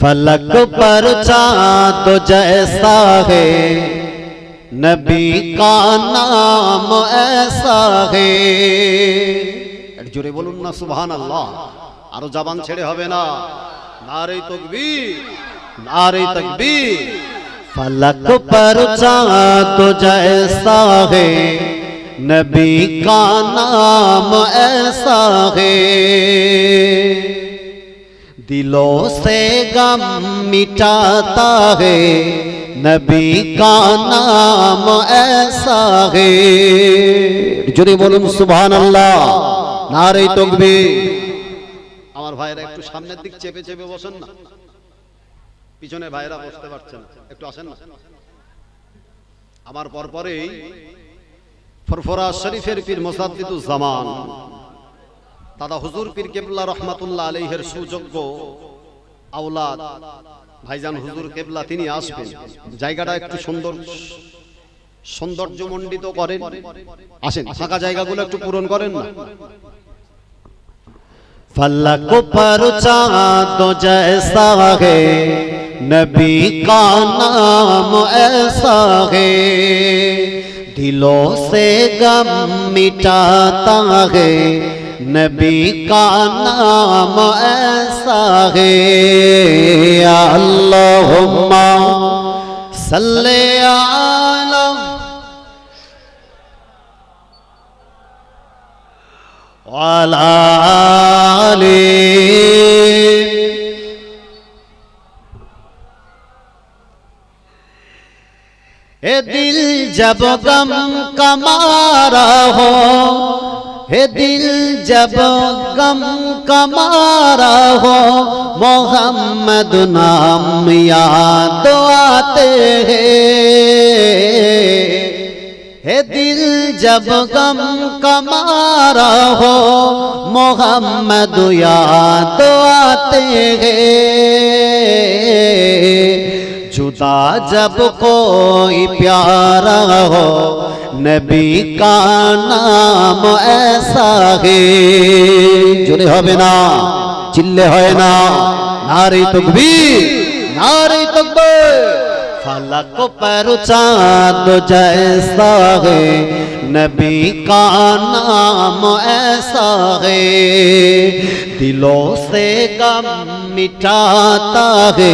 फलक पर चाँद जैसा है नबी का नाम ऐसा है একটু জোরে বলুন না সুবহান আল্লাহ আরো জবান ছেড়ে হবে না নারে তকবীর নারে তকবীর फलक पर चाँद जैसा है नबी का नाम ऐसा है दिलों से गम मिटाता है नबी का नाम ऐसा है যদি বলুন সুবহান আল্লাহ নারে তকবীর আমার ভাইরা একটু সামনের দিক চেপে চেপে বসেন না পিছনে ভাইরা বসতে পারছেন না একটু আসেন না আমার পরপরেই ফরফরা শরীফের পীর মোসাদ্দিদুজ জামান দাদা হুজুর পীর কেবলা রহমাতুল্লাহ আলহের সুযোগ্য আওলাদ। ভাইজান হুজুর কেবলা, তিনি আসবেন। জায়গাটা একটু সুন্দর, সৌন্দর্যমণ্ডিত করেন। আসেন, ফাঁকা জায়গাগুলো একটু পূরণ করেন না। فلک پر چاند جیسا ہے نبی کا نام ایسا ہے دلوں سے نبی کا نام ایسا ہے اللہم صلی عالم وعلا علی اے دل جب غم کمارا ہو ہے دل جب غم کمارا ہو محمد نام یاد آتے ہیں ہے دل جب غم کمارا ہو محمد یاد آتے ہیں जुदा जब कोई प्यारा हो नबी का नाम ऐसा है जुड़े हो ना चिल्ले हो ना नारी तकबीर नारी तकबीर फलक पर चांद जैसा है नबी का नाम ऐसा है दिलों से गम मिटाता है।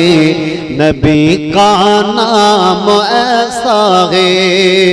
नबी का नाम ऐसा है।